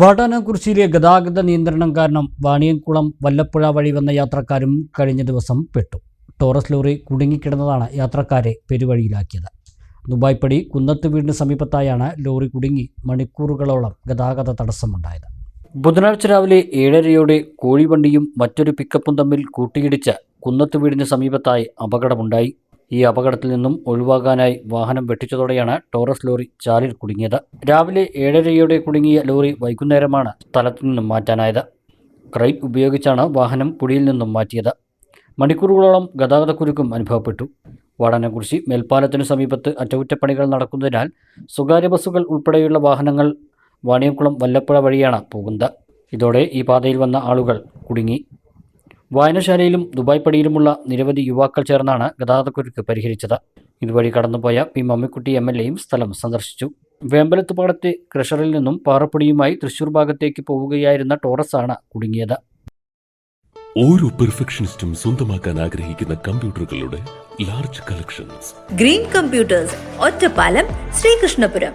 വാടാനക്കുറിശ്ശിയിലെ ഗതാഗത നിയന്ത്രണം കാരണം വാണിയംകുളം വല്ലപ്പുഴ വഴി വന്ന യാത്രക്കാരും കഴിഞ്ഞ ദിവസം പെട്ടു. ടോറസ് ലോറി കുടുങ്ങിക്കിടന്നതാണ് യാത്രക്കാരെ പെരുവഴിയിലാക്കിയത്. ദുബായ്പടി കുന്നത്ത് വീടിന് സമീപത്തായാണ് ലോറി കുടുങ്ങി മണിക്കൂറുകളോളം ഗതാഗത തടസ്സമുണ്ടായത്. ബുധനാഴ്ച രാവിലെ ഏഴരയോടെ കോഴിവണ്ടിയും മറ്റൊരു പിക്കപ്പും തമ്മിൽ കൂട്ടിയിടിച്ച് കുന്നത്ത് വീടിന് സമീപത്തായി അപകടമുണ്ടായി. ഈ അപകടത്തിൽ നിന്നും ഒഴിവാകാനായി വാഹനം വെട്ടിച്ചതോടെയാണ് ടോറസ് ലോറി ചാലിൽ കുടുങ്ങിയത്. രാവിലെ ഏഴരയോടെ കുടുങ്ങിയ ലോറി വൈകുന്നേരമാണ് സ്ഥലത്തു നിന്നും മാറ്റാനായത്. ക്രൈൻ ഉപയോഗിച്ചാണ് വാഹനം പുഴയിൽ നിന്നും മാറ്റിയത്. മണിക്കൂറുകളോളം ഗതാഗതക്കുരുക്കും അനുഭവപ്പെട്ടു. വടനകുറിശി മേൽപ്പാലത്തിനു സമീപത്ത് അറ്റകുറ്റപ്പണികൾ നടക്കുന്നതിനാൽ സ്വകാര്യ ബസ്സുകൾ ഉൾപ്പെടെയുള്ള വാഹനങ്ങൾ വാണിയംകുളം വല്ലപ്പുഴ വഴിയാണ് പോകുന്നത്. ഇതോടെ ഈ പാതയിൽ വന്ന ആളുകൾ കുടുങ്ങി. വായനശാലയിലും ദുബായ് പടിയിലുമുള്ള നിരവധി യുവാക്കൾ ചേർന്നാണ് ഗതാഗതക്കുരുക്ക് പരിഹരിച്ചത്. ഇതുവഴി കടന്നുപോയ പി മമ്മിക്കുട്ടി എം എൽ എയും സ്ഥലം സന്ദർശിച്ചു. വേമ്പലത്തുപാടത്തെ ക്രഷറിൽ നിന്നും പാറപ്പൊടിയുമായി തൃശൂർ ഭാഗത്തേക്ക് പോവുകയായിരുന്ന ടോറസ് ആണ് കുടുങ്ങിയത്. ഓരോ പെർഫെക്ഷനിസ്റ്റും സ്വന്തമാക്കാൻ ആഗ്രഹിക്കുന്ന കമ്പ്യൂട്ടറുകളുടെ large collections Green Computers Ottapalam Sreekrishnapuram